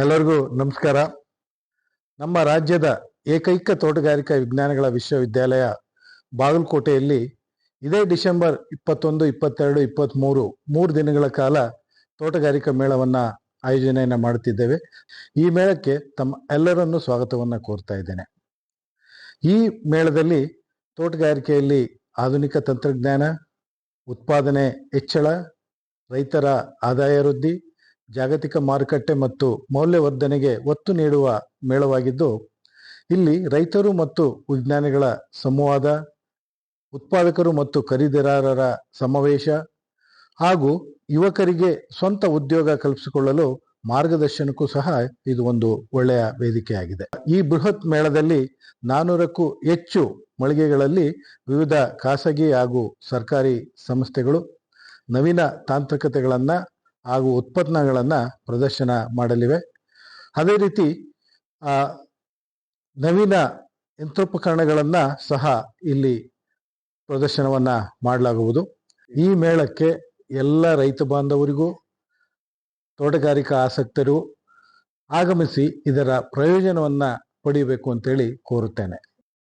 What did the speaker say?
ಎಲ್ಲರಿಗೂ ನಮಸ್ಕಾರ. ನಮ್ಮ ರಾಜ್ಯದ ಏಕೈಕ ತೋಟಗಾರಿಕಾ ವಿಜ್ಞಾನಗಳ ವಿಶ್ವವಿದ್ಯಾಲಯ ಬಾಗಲಕೋಟೆಯಲ್ಲಿ ಇದೇ ಡಿಸೆಂಬರ್ ಇಪ್ಪತ್ತೊಂದು, ಇಪ್ಪತ್ತೆರಡು ಇಪ್ಪತ್ತ್ಮೂರು ಮೂರು ದಿನಗಳ ಕಾಲ ತೋಟಗಾರಿಕಾ ಮೇಳವನ್ನು ಆಯೋಜನೆಯನ್ನು ಮಾಡುತ್ತಿದ್ದೇವೆ. ಈ ಮೇಳಕ್ಕೆ ತಮ್ಮ ಎಲ್ಲರನ್ನೂ ಸ್ವಾಗತವನ್ನು ಕೋರ್ತಾ ಇದ್ದೇನೆ. ಈ ಮೇಳದಲ್ಲಿ ತೋಟಗಾರಿಕೆಯಲ್ಲಿ ಆಧುನಿಕ ತಂತ್ರಜ್ಞಾನ, ಉತ್ಪಾದನೆ ಹೆಚ್ಚಳ, ರೈತರ ಆದಾಯ ವೃದ್ಧಿ ಜಾಗತಿಕ ಮಾರುಕಟ್ಟೆ ಮತ್ತು ಮೌಲ್ಯವರ್ಧನೆಗೆ ಒತ್ತು ನೀಡುವ ಮೇಳವಾಗಿದ್ದು, ಇಲ್ಲಿ ರೈತರು ಮತ್ತು ವಿಜ್ಞಾನಿಗಳ ಸಂವಾದ, ಉತ್ಪಾದಕರು ಮತ್ತು ಖರೀದಿದಾರರ ಸಮಾವೇಶ ಹಾಗೂ ಯುವಕರಿಗೆ ಸ್ವಂತ ಉದ್ಯೋಗ ಕಲ್ಪಿಸಿಕೊಳ್ಳಲು ಮಾರ್ಗದರ್ಶನಕ್ಕೂ ಸಹ ಇದು ಒಂದು ಒಳ್ಳೆಯ ವೇದಿಕೆಯಾಗಿದೆ. ಈ ಬೃಹತ್ ಮೇಳದಲ್ಲಿ ನಾನೂರಕ್ಕೂ ಹೆಚ್ಚು ಮಳಿಗೆಗಳಲ್ಲಿ ವಿವಿಧ ಖಾಸಗಿ ಹಾಗೂ ಸರ್ಕಾರಿ ಸಂಸ್ಥೆಗಳು ನವೀನ ತಾಂತ್ರಿಕತೆಗಳನ್ನು ಹಾಗೂ ಉತ್ಪನ್ನಗಳನ್ನು ಪ್ರದರ್ಶನ ಮಾಡಲಿವೆ. ಅದೇ ರೀತಿ ನವೀನ ಯಂತ್ರೋಪಕರಣಗಳನ್ನು ಸಹ ಇಲ್ಲಿ ಪ್ರದರ್ಶನವನ್ನು ಮಾಡಲಾಗುವುದು. ಈ ಮೇಳಕ್ಕೆ ಎಲ್ಲ ರೈತ ಬಾಂಧವರಿಗೂ, ತೋಟಗಾರಿಕಾ ಆಸಕ್ತರು ಆಗಮಿಸಿ ಇದರ ಪ್ರಯೋಜನವನ್ನು ಪಡೆಯಬೇಕು ಅಂತೇಳಿ ಕೋರುತ್ತೇನೆ.